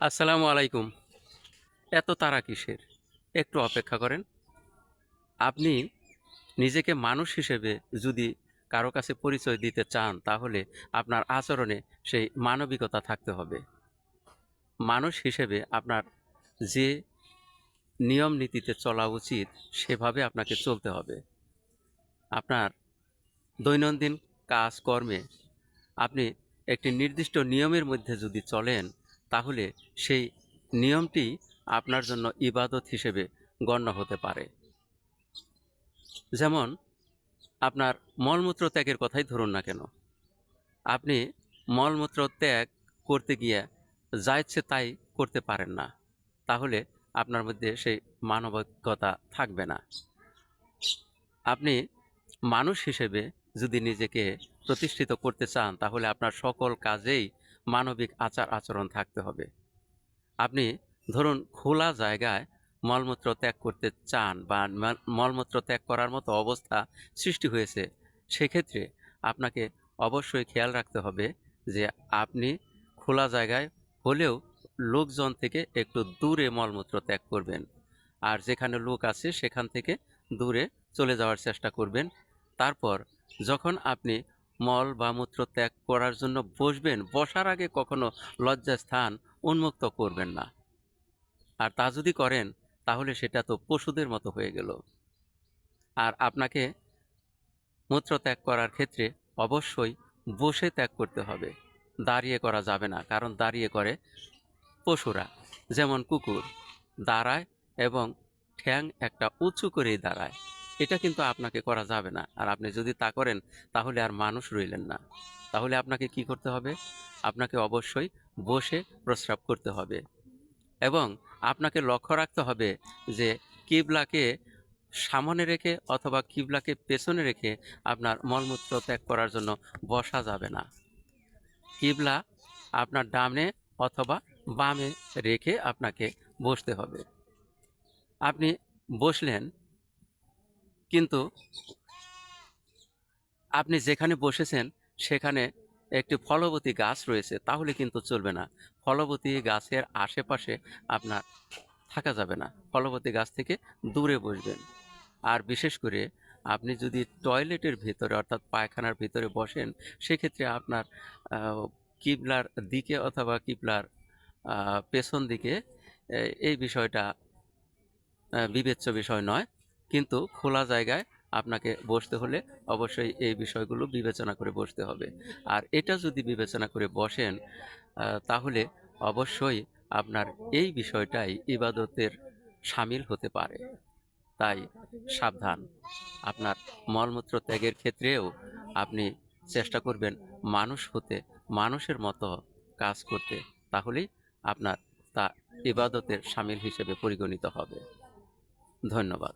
আসসালামু আলাইকুম। এত তারা কিসের? একটু অপেক্ষা করেন। আপনি নিজেকে মানুষ হিসেবে যদি কারও কাছে পরিচয় দিতে চান, তাহলে আপনার আচরণে সেই মানবিকতা থাকতে হবে। মানুষ হিসেবে আপনার যে নিয়ম নীতিতে চলা উচিত, সেভাবে আপনাকে চলতে হবে। আপনার দৈনন্দিন কাজকর্মে আপনি একটি নির্দিষ্ট নিয়মের মধ্যে যদি চলেন তাহলে সেই নিয়মটি আপনার জন্য ইবাদত হিসেবে গণ্য হতে পারে। যেমন, আপনার মলমূত্র ত্যাগের কথাই ধরুন না কেন। আপনি মলমূত্র ত্যাগ করতে গিয়ে যা ইচ্ছে তাই করতে পারেন না, তাহলে আপনার মধ্যে সেই মানবিকতা থাকবে না। আপনি মানুষ হিসেবে যদি নিজেকে প্রতিষ্ঠিত করতে চান, তাহলে আপনার সকল কাজেই মানবিক আচার আচরণ থাকতে হবে। আপনি ধরুন খোলা জায়গায় মলমূত্র ত্যাগ করতে চান বা মলমূত্র ত্যাগ করার মতো অবস্থা সৃষ্টি হয়েছে, সেক্ষেত্রে আপনাকে অবশ্যই খেয়াল রাখতে হবে যে আপনি খোলা জায়গায় হলেও লোকজন থেকে একটু দূরে মলমূত্র ত্যাগ করবেন। আর যেখানে লোক আছে সেখান থেকে দূরে চলে যাওয়ার চেষ্টা করবেন। তারপর যখন আপনি মল বা মূত্র ত্যাগ করার জন্য বসবেন, বসার আগে কখনো লজ্জা স্থান উন্মুক্ত করবেন না। আর তা যদি করেন, তাহলে সেটা তো পশুদের মতো হয়ে গেল। আর আপনাকে মূত্র ত্যাগ করার ক্ষেত্রে অবশ্যই বসে ত্যাগ করতে হবে। দাঁড়িয়ে করা যাবে না, কারণ দাঁড়িয়ে করে পশুরা। যেমন কুকুর দাঁড়ায় এবং ঠ্যাং একটা উঁচু করেই দাঁড়ায়। এটা কিন্তু আপনাকে করা যাবে না। আর আপনি যদি তা করেন, তাহলে আর মানুষ রইলেন না। তাহলে আপনাকে কি করতে হবে? আপনাকে অবশ্যই বসে প্রস্রাব করতে হবে। এবং আপনাকে লক্ষ্য রাখতে হবে যে কিবলাকে সামনে রেখে অথবা কিবলাকে পেছনে রেখে আপনার মলমূত্র ত্যাগ করার জন্য বসা যাবে না। কিবলা আপনার ডানে অথবা বামে রেখে আপনাকে বসতে হবে। আপনি বসলেন কিন্তু আপনি যেখানে বসেছেন, সেখানে একটি ফলবতী গাছ রয়েছে, তাহলে কিন্তু চলবে না। ফলবতী গাছের আশেপাশে আপনার থাকা যাবে না। ফলবতী গাছ থেকে দূরে বসবেন। আর বিশেষ করে আপনি যদি টয়লেটের ভিতরে, অর্থাৎ পায়খানার ভিতরে বসেন, সেক্ষেত্রে আপনার কিবলার দিকে অথবা কিবলার পেছন দিকে এই বিষয়টা বিবেচ্য বিষয় নয়। কিন্তু খোলা জায়গায় আপনাকে বসতে হলে অবশ্যই এই বিষয়গুলো বিবেচনা করে বসতে হবে। আর এটা যদি বিবেচনা করে বসেন তাহলে অবশ্যই আপনার এই বিষয়টাই ইবাদতের সামিল হতে পারে। তাই সাবধান। আপনার মলমূত্র ত্যাগের ক্ষেত্রেও আপনি চেষ্টা করবেন মানুষ হতে, মানুষের মতো কাজ করতে। তাহলেই আপনার তা ইবাদতের সামিল হিসেবে পরিগণিত হবে। ধন্যবাদ।